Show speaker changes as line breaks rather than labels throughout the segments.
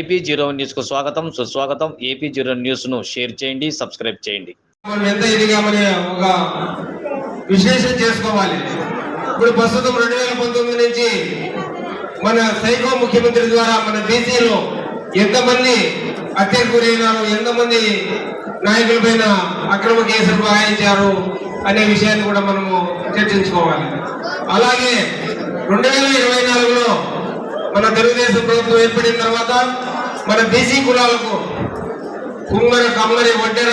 AP zero న్యూస్కు స్వాగతం. సుస్వాగతం. ఏపీ జీరో న్యూస్ను షేర్ చేయండి సబ్స్క్రైబ్ చేయండి.
మనం ఎంత ఎదిగామని ఒక విశ్లేషణ చేసుకోవాలి. ఇప్పుడు ప్రస్తుతం రెండు వేల పంతొమ్మిది నుంచి మన సైకో ముఖ్యమంత్రి ద్వారా మన బీసీలో ఎంతమంది హత్యకు గురైనారు ఎంతమంది నాయకుల పైన అక్రమ కేసులు బనాయించారు అనే విషయాన్ని కూడా మనము చర్చించుకోవాలి. అలాగే రెండు వేల ఇరవై నాలుగులో మన తెలుగుదేశం ప్రభుత్వం ఏర్పడిన తర్వాత మన బీసీ కులాలకు కుంగర కమ్మరి వడ్డెర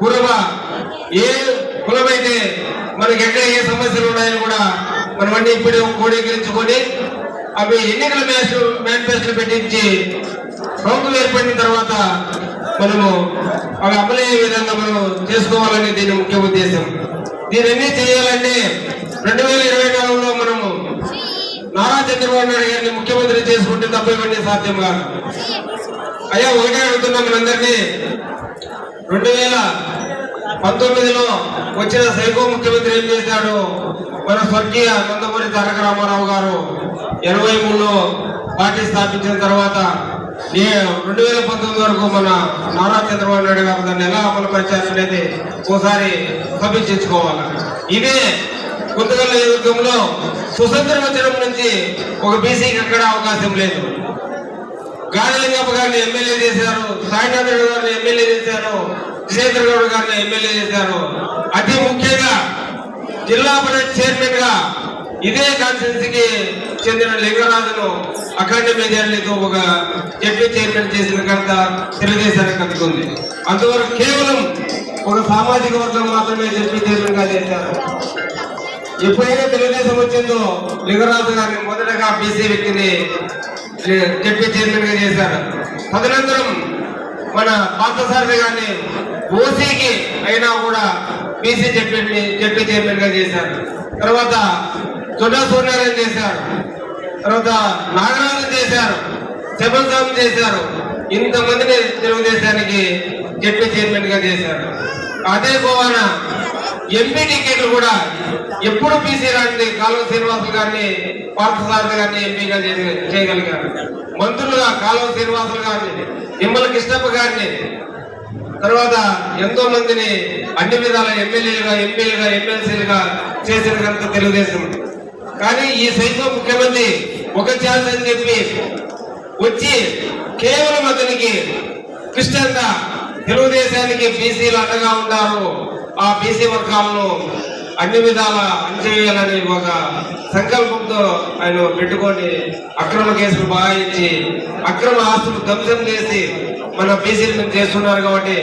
కురవ ఏ కులమైతే మనకి ఎక్కడ ఏ సమస్యలు ఉన్నాయని కూడా మనం అన్ని ఇప్పుడు క్రోడీకరించుకొని అవి ఎన్నికల మేనిఫెస్టో పెట్టించి ప్రభుత్వం ఏర్పడిన తర్వాత మనము అవి అమలయ్యే విధంగా మనం చేసుకోవాలని దీని ముఖ్య ఉద్దేశం. దీనన్నీ చేయాలంటే రెండు వేల ఇరవై నాలుగులో మనము నారా చంద్రబాబు నాయుడు గారిని ముఖ్యమంత్రి చేసుకుంటే తప్ప ఇవన్నీ సాధ్యం కాదు. అయ్యా ఒకటే అడుగుతున్నాం మనందరినీ. రెండు వేల పంతొమ్మిదిలో వచ్చిన సైకో ముఖ్యమంత్రి ఏం చేశాడు? మన స్వర్గీయ నందమూరి తారక రామారావు గారు ఎనభై మూడులో పార్టీ స్థాపించిన తర్వాత ఏ- రెండు వేల పంతొమ్మిది వరకు మన నారా చంద్రబాబు నాయుడు గారు దాన్ని ఎలా అమలు పరిచారనేది ఒకసారి సమీక్షించుకోవాలి. ఇదే కొత్తగల్ల యుద్ధంలో సుసంత్రం వచ్చిన నుంచి ఒక బీసీకి ఎక్కడ అవకాశం లేదు. గాలిలింగప్ప గారిని ఎమ్మెల్యే చేశారు సాయినాథ్ రెడ్డి గారిని ఎమ్మెల్యే చేశారు జితేంద్ర గౌడ్ గారిని ఎమ్మెల్యే చేశారు. అతి ముఖ్యంగా జిల్లా పరిషత్ చైర్మన్గా ఇదే కాన్స్టిట్యున్సీకి చెందిన లింగరాజును అఖండ మెజార్టీతో ఒక జడ్పీ చైర్మన్ చేసిన కనుక తెలుగుదేశానికి అందుకుంది. అందువరకు కేవలం ఒక సామాజిక వర్గం మాత్రమే జడ్పీ చైర్మన్గా చేశారు. ఎప్పుడైనా తెలుగుదేశం వచ్చిందో లింగరాజు గారిని మొదటగా బీసీ వ్యక్తిని జడ్పీ చైర్మన్గా చేశారు. తదనంతరం మన పార్థసారథి గారిని ఓసీకి అయినా కూడా బీసీ జడ్పీ జడ్పీ చైర్మన్గా చేశారు. తర్వాత చొడ్డా సూర్యనారాయణ చేశారు. తర్వాత నాగరాజన్ చేశారు. శబల్సాం చేశారు. ఇంతమందిని తెలుగుదేశానికి జడ్పీ చైర్మన్గా చేశారు. అదే గోవాన ఎంపీ టికెట్ కూడా ఎప్పుడు బీసీ రాంటి కాలువ శ్రీనివాసులు గారిని పార్థసారథి గారిని ఎంపీగా చేయగలిగారు. మంత్రులుగా కాలువ శ్రీనివాసులు గారిని నిమ్మల కృష్ణప్ప గారిని తర్వాత ఎంతో మందిని అన్ని విధాల ఎమ్మెల్యేలుగా ఎంపీలుగా ఎమ్మెల్సీలుగా చేసిన కనుక తెలుగుదేశం. కానీ ఈ సైతం ముఖ్యమంత్రి ఒక ఛాన్స్ అని చెప్పి వచ్చి కేవలం అతనికి కృష్ణంగా తెలుగుదేశానికి బీసీలు అండగా ఉంటారు. ఆ బీసీ వర్గాలను అన్ని విధాల అంచేయాలని ఒక సంకల్పంతో ఆయన పెట్టుకొని అక్రమ కేసులు బాయించి అక్రమ ఆస్తులు ధ్వంసం చేసి మన బీసీలను చేస్తున్నారు కాబట్టి